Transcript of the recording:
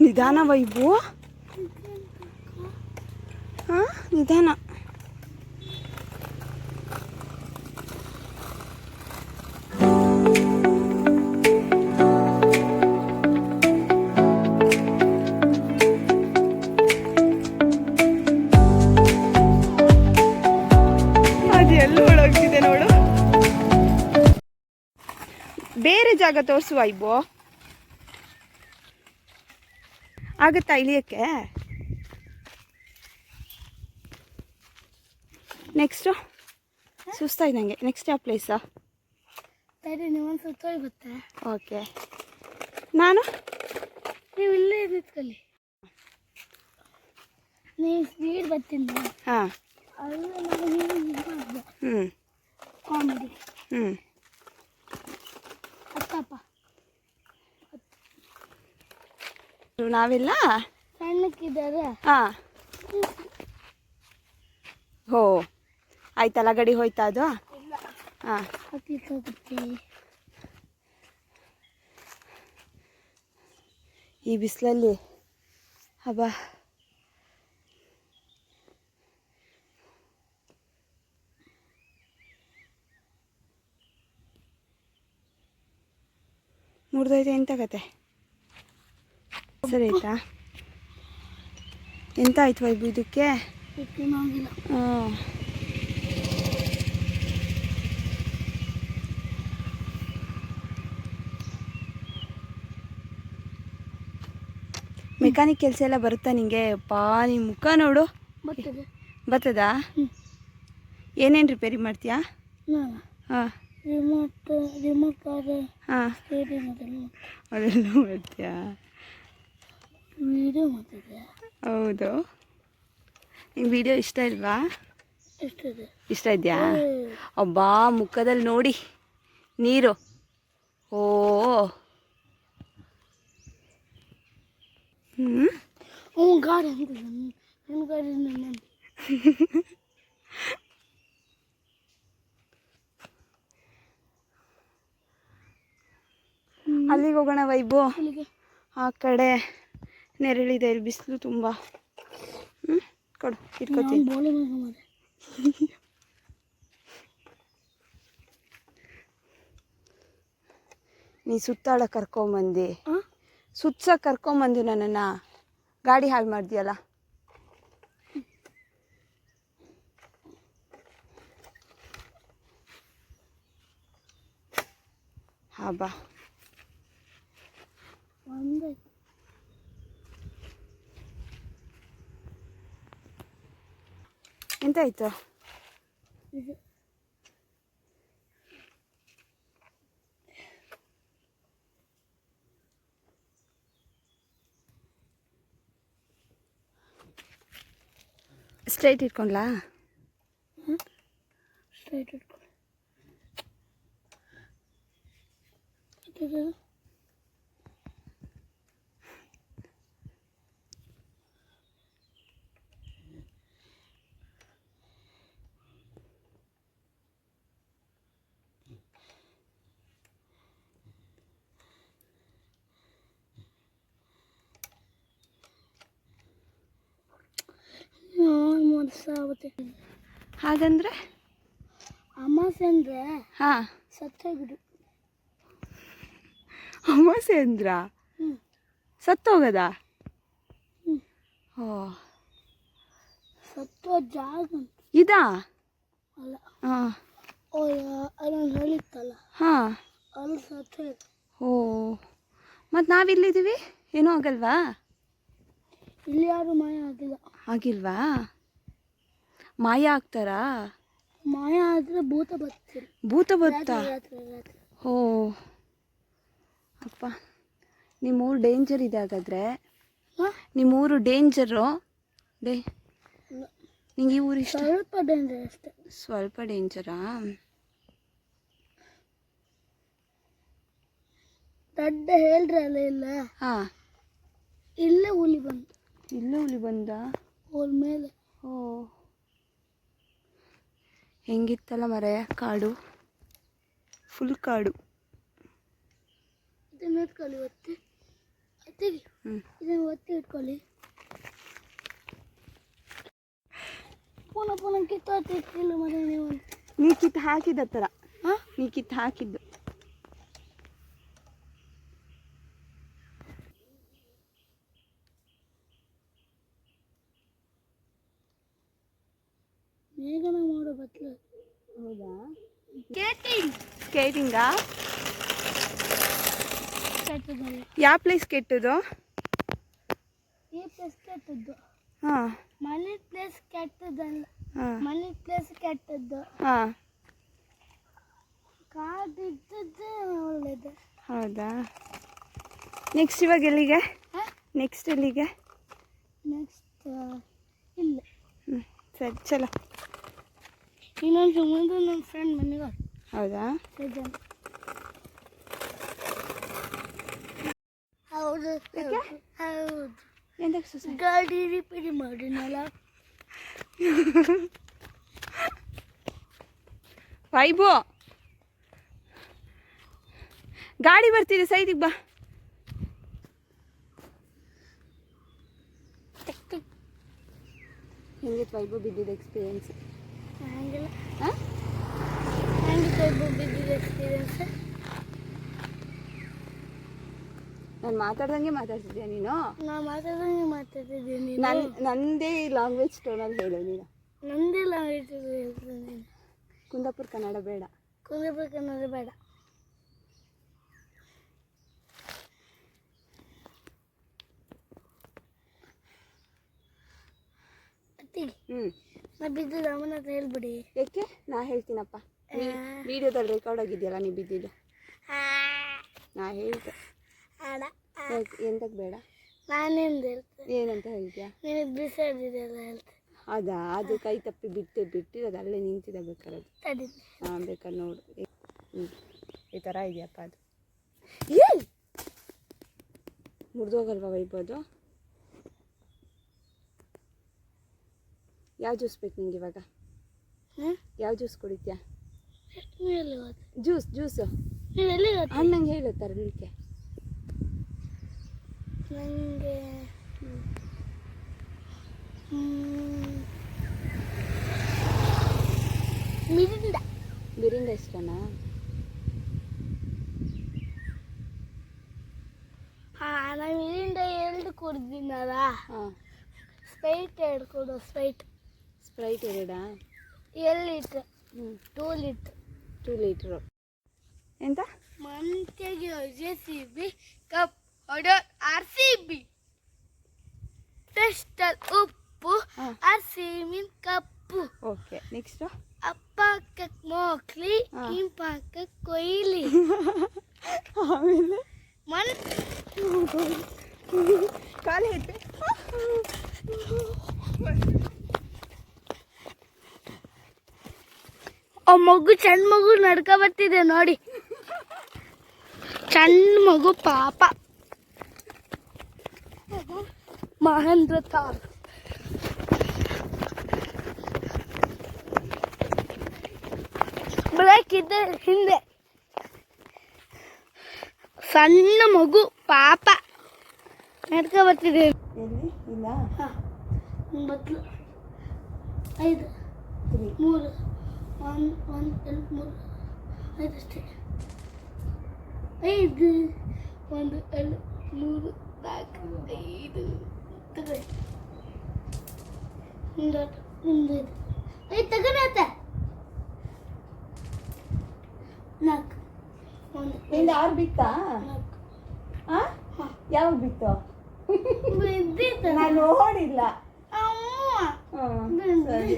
ನಿಧಾನ ವೈಭು ಹಾ ನಿಧಾನ. ಬೇರೆ ಜಾಗ ತೋರಿಸುವ ಇಬ್ಬು ಆಗುತ್ತಾ ಇಳಿಯೋಕ್ಕೆ? ನೆಕ್ಸ್ಟು ನನಗೆ ನೆಕ್ಸ್ಟ್ ಯಾವ ಪ್ಲೇಸಾ ಸರಿ ನೀವೊಂದು ಸುತ್ತೋಗಿ ಬತ್ತೆ ಓಕೆ ನಾನು? ನೀವು ಇಲ್ಲೇ ನಿಂತ್ಕೊಳ್ಳಿ. ನೀವು ಸ್ಪೀಡ್ ಬರ್ತೀನಿ ಹಾಂ. ನಾವು ನೀವು ಹ್ಞೂ ಕಾಮಿಡಿ ಹ್ಞೂ ನಾವೆಲ್ಲ? ಹಾ. ಹಾಂ ಆಯ್ತಲ್ಲ ಗಡಿ ಹೋಯ್ತಾ ಅದು? ಹಾಂ. ಈ ಬಿಸಿಲಲ್ಲಿ ಹಬ್ಬ ಮುರಿದೈತೆ ಎಂತ ಕತೆ? ಸರಿ ಆಯ್ತಾ? ಎಂತ ಆಯ್ತು ವೈಬು ಇದಕ್ಕೆ? ಹಾಂ. ಮೆಕ್ಯಾನಿಕ್ ಕೆಲಸ ಎಲ್ಲ ಬರುತ್ತಾ ನಿಂಗೆ? ಪಾ ನಿಮ್ಮ ಮುಖ ನೋಡು. ಬರ್ತದ. ಏನೇನು ರಿಪೇರಿ ಮಾಡ್ತೀಯಾ? ಹಾಂ. ರಿಮೋಟ್ ರಿಮೋಟ್ ಹಾಂ. ಮಾಡ್ತೀಯಾ? ವೀಡಿಯೋ ಮಾಡ್ತಿದ್ದೆ ಹೌದು. ನಿಂಗೆ ವಿಡಿಯೋ ಇಷ್ಟ ಇಲ್ವಾ? ಇಷ್ಟ ಇದೆಯಾ? ಅಬ್ಬಾ ಮುಖದಲ್ಲಿ ನೋಡಿ. ನೀರು. ಓ. ಹ್ಞೂ ಹ್ಞೂ ಗಾಡಿ ಅಂತ ನನ್ನ ಗಾಡಿ ನನ್ನ ಅಲ್ಲಿಗೆ ಹೋಗೋಣ ವೈಬು ಅಲ್ಲಿಗೆ. ಆ ಕಡೆ. ನೆರಳಿದೆ ಇಲ್ಲಿ ಬಿಸಿಲು ತುಂಬ. ಹ್ಞೂ ಕೊಡು ಇಟ್ಕೋತೀನಿ. ನೀ ಸುತ್ತಾಡ ಕರ್ಕೊಂಬಂದು. ಸುತ್ಸ ಸುತ್ತ ಕರ್ಕೊಂಬಂದು ನನ್ನನ್ನು. ಗಾಡಿ ಹಾಳು ಮಾಡ್ದಿಯಲ್ಲ? ಹಾ ಬಾ ಒಂದೇ ಎಂತಾಯ್ತು ಇದು ಸ್ಟ್ರೈಟ್ ಇಟ್ಕೊಂಡ್ಲಾ ಸ್ಟ್ರೈಟ್ ಇಟ್ಕೊಳ್ಳಿ ಮೋಸ ಆಗುತ್ತೆ. ಹಾಗಂದ್ರೆ? ಅಮಾಸೆ ಅಂದರೆ ಹಾಂ. ಸತ್ತೋಗ್ಬಿಡು. ಅಮಾಸೆ ಅಂದ್ರ? ಸತ್ತೋಗದ? ಹ್ಞೂ ಓ ಸತ್ತೋ ಜಾಗ ಇದಾ? ಅಲ್ಲ. ಹಾಂ. ಅದೊಂದು ಹೇಳಿತ್ತಲ್ಲ. ಹಾಂ. ಅಲ್ಲಿ ಸತ್ತೋಯ್ತು. ಓ ಮತ್ತು ನಾವಿಲ್ಲಿದ್ದೀವಿ? ಏನೂ ಆಗಲ್ವಾ? ಇಲ್ಲಿ ಯಾರು ಮಾಯ ಆಗಿಲ್ಲ. ಆಗಿಲ್ವಾ? ಮಾಯ ಆಗ್ತಾರಾ? ಮಾಯ ಆದರೆ ಭೂತ ಬರ್ತೀರಿ ಭೂತ ಬತ್ತಾ? ಓ ಅಪ್ಪ ನಿಮ್ಮೂರು ಡೇಂಜರ್ ಇದೆ ಹಾಗಾದ್ರೆ? ನಿಮ್ಮೂರು ಡೇಂಜರು ಡೇ ನಿಂಗೆ ಈ ಊರು ಇಷ್ಟ? ಸ್ವಲ್ಪ ಡೇಂಜರ್ ಅಷ್ಟೇ. ಸ್ವಲ್ಪ ಡೇಂಜರಾ ದೊಡ್ಡ ಹೇಳ್ರಲ್ಲ ಇಲ್ಲ. ಹಾಂ. ಇಲ್ಲೇ ಹುಲಿ ಬಂದ ಇಲ್ಲೇ ಹುಲಿ ಬಂದ? ಹೋಲ್ ಮೇಲೆ. ಓ ಹೆಂಗಿತ್ತಲ್ಲ ಮರೆಯ ಕಾಡು? ಫುಲ್ ಕಾಡು. ಇದನ್ನ ಎತ್ಕೊಳ್ಳಿ ಒತ್ತಿ. ಹ್ಞೂ ಇದನ್ನ ಒತ್ತಿ ಇಟ್ಕೊಳ್ಳಿ. ಪುನಃ ಪುನಃ ಕಿತ್ತೋತಿರ್ತಿಲ್ಲ ಮನೆ ನೀವು. ನೀ ಕಿತ್ತು ಹಾಕಿದ ಥರ ಹಾಂ ನೀ ಕಿತ್ತು ಹಾಕಿದ್ದು. ಬೇಗನೆ ಮಾಡೋ ಬತ್ಲು ಹೌದಾ? ಸ್ಕೇಟಿಂಗ್ ಸ್ಕೇಟಿಂಗಾ ಕೆಟ್ಟದಲ್ಲ ಯಾವ ಪ್ಲೇಸ್ ಕೆಟ್ಟದು ಈ ಪ್ಲೇಸ್ ಕೆಟ್ಟದ್ದು. ಹಾಂ. ಮನೆ ಪ್ಲೇಸ್ ಕೆಟ್ಟದಲ್ಲ ಹಾಂ. ಮನೆ ಪ್ಲೇಸ್ ಕೆಟ್ಟದ್ದು. ಹಾಂ. ಕಾರ್ ಬಿದ್ದದ್ದು ಒಳ್ಳೇದು. ಹೌದಾ? ನೆಕ್ಸ್ಟ್ ಇವಾಗ ಎಲ್ಲಿಗೆ? ಹಾಂ? ನೆಕ್ಸ್ಟ್ ಎಲ್ಲಿಗೆ? ನೆಕ್ಸ್ಟ್ ಇಲ್ಲ. ಹ್ಞೂ ಸರಿ ಚಲೋ. ಇನ್ನೊಂದು ಮುಂದೆ ನನ್ನ ಫ್ರೆಂಡ್ ಮನೆಗೆ ಹೌದಾ? ಸಜ್ಜನ್. ಹೌದು? ಹೌದು. ಎಂತಕ್ಕೆ ಸುಸ ಗಾಡಿ ರಿಪೇರಿ ಮಾಡಿನಲ್ಲ ವೈಭು. ಗಾಡಿ ಬರ್ತಿದೆ ಸೈದಿಗೆ ಬಾ. ಹೆಂಗಿತ್ತು ವೈಭು ಬಿದ್ದಿದ್ದ ಎಕ್ಸ್ಪೀರಿಯನ್ಸ್ ಹಂಗಿಲ್ಲ. ಹಾಂ? ಹಂಗೆ ಬಿದ್ದಿದೆ ಎಕ್ಸ್ಪೀರಿಯನ್ಸ್. ನಾನು ಮಾತಾಡ್ದಂಗೆ ಮಾತಾಡ್ತಿದ್ಯಾ ನೀನು? ನಾನು ಮಾತಾಡ್ದಂಗೆ ಮಾತಾಡ್ತಿದ್ದೀನಿ ನನ್? ನಂದೇ ಲ್ಯಾಂಗ್ವೇಜ್ ಟೋನಲ್ಲಿ ಹೇಳು ನೀನು. ನಂದೇ ಹೇಳ್ತಿದ್ದೀನಿ ಕುಂದಾಪುರ ಕನ್ನಡ ಬೇಡ. ಕುಂದಾಪುರ ಕನ್ನಡ ಬೇಡ. ಹ್ಞೂ ನಾ ಬಿದ್ದಿಲ್ಲ ಅಮ್ಮನ ಹತ್ರ ಹೇಳ್ಬಿಡಿ. ಯಾಕೆ ನಾ ಹೇಳ್ತೀನಪ್ಪ. ವಿಡಿಯೋದಲ್ಲಿ ರೆಕಾರ್ಡ್ ಆಗಿದೆಯಲ್ಲ ನೀ ಬಿದ್ದಿದ್ದು. ನಾ ಹೇಳ್ತೆ. ಆಡ ಎಂತಕ್ಕೆ ಬೇಡ? ನಾನೇನು ಹೇಳ್ತೆ. ಏನಂತ ಹೇಳ್ತೀಯಾ? ನಿನಗೆ ಬಿಸಾಡಿದೆಲ್ಲ ಹೇಳ್ತೆ. ಅದಾ ಅದು ಕೈ ತಪ್ಪಿ ಬಿಟ್ಟು ಬಿಟ್ಟಿರೋದು ಅಲ್ಲೇ ನಿಂತಿದೆ ಬೇಕಾದ್ರೆ. ಅದು ಹಾಂ ಬೇಕಾದ್ರೆ ನೋಡು. ಈ ಥರ ಇದೆಯಪ್ಪ ಅದು. ಮುರಿದೋಗಲ್ವಾ ವೈಬೋದು ಯಾವ ಜ್ಯೂಸ್ ಬೇಕು ನಿಂಗೆ ಇವಾಗ? ಯಾವ ಜ್ಯೂಸ್ ಕುಡಿತ್ಯಾ? Juice juice. ಅಣ್ಣಂಗೆ ಹೇಳು ತರಲಿಕ್ಕೆ ನನಗೆ. ಮಿರಿಂದ ಬಿರಿಂದ ಇಷ್ಟನಾ? ಹಾಂ ನಾನು ಮಿರಿಂದ ಎರಡು ಕುಡ್ದಿನಲ್ಲ. ಹಾಂ. ಸ್ಪೈಟ್ ಎರಡು ಕೊಡು ಸ್ಪೈಟ್ ಸ್ಪ್ರೈಟ್ ಎರಡಾ? ಎರಡು litre two litre two litre ಎಂತ ಮಂತೆಗೆ ಜೆ ಸಿ ಬಿ ಕಪ್ ಹೊಡೋರ್ ಆರ್ ಸಿ ಬಿ ಟೆಸ್ಟಲ್ ಉಪ್ಪು ಆರ್ ಸಿ ಮೀನ್ ಕಪ್ಪು ಓಕೆ ನೆಕ್ಸ್ಟು ಅಪ್ಪಾಕಕ್ ಮೋಕ್ಲಿ ಹಾ. ಇಂಪಾಕಕ್ ಕೊಯ್ಲಿ. ಆಮೇಲೆ? ಮನ್ ಕಾಲು ಹೆಟ್ಟು ಆ ಮಗು ಸಣ್ಣ ಮಗು ನಡ್ಕ ಬರ್ತಿದೆ ನೋಡಿ. ಸಣ್ಣ ಮಗು ಪಾಪ. ಮಹೇಂದ್ರ ತಾರ್ ಬ್ರೇಕ್ ಇದೆ ಹಿಂದೆ. ಸಣ್ಣ ಮಗು ಪಾಪ. ನಡ್ಕ ಬರ್ತಿದೆ. ಇಲ್ಲ? ಒಂಬತ್ತು ಐದು. ಮೂರು. ಒಂದು ಒಂದು ಎರಡು ಮೂರು ಐದಷ್ಟೇ ಐದು ಒಂದು ಎರಡು ಮೂರು ನಾಲ್ಕು ಐದು ತಗೊಳ್ಳಿ ಒಂದು ಒಂದು ಐದು ಐದು ತಗೊಳ್ಳಿ ಆತ ನಾಲ್ಕು ಒಂದು ನಿಂದ ಆರು ಬಿತ್ತಾ ನಾಲ್ಕು ಹಾಂ ಹಾಂ ಯಾವಾಗ ಬಿತ್ತು ಬಿದ್ದಿತ್ತು ನಾನು ನೋಡಿಲ್ಲ ಅಮ್ಮ ಹಾಂ ಬಿದ್ದಿತ್ತು. ಸರಿ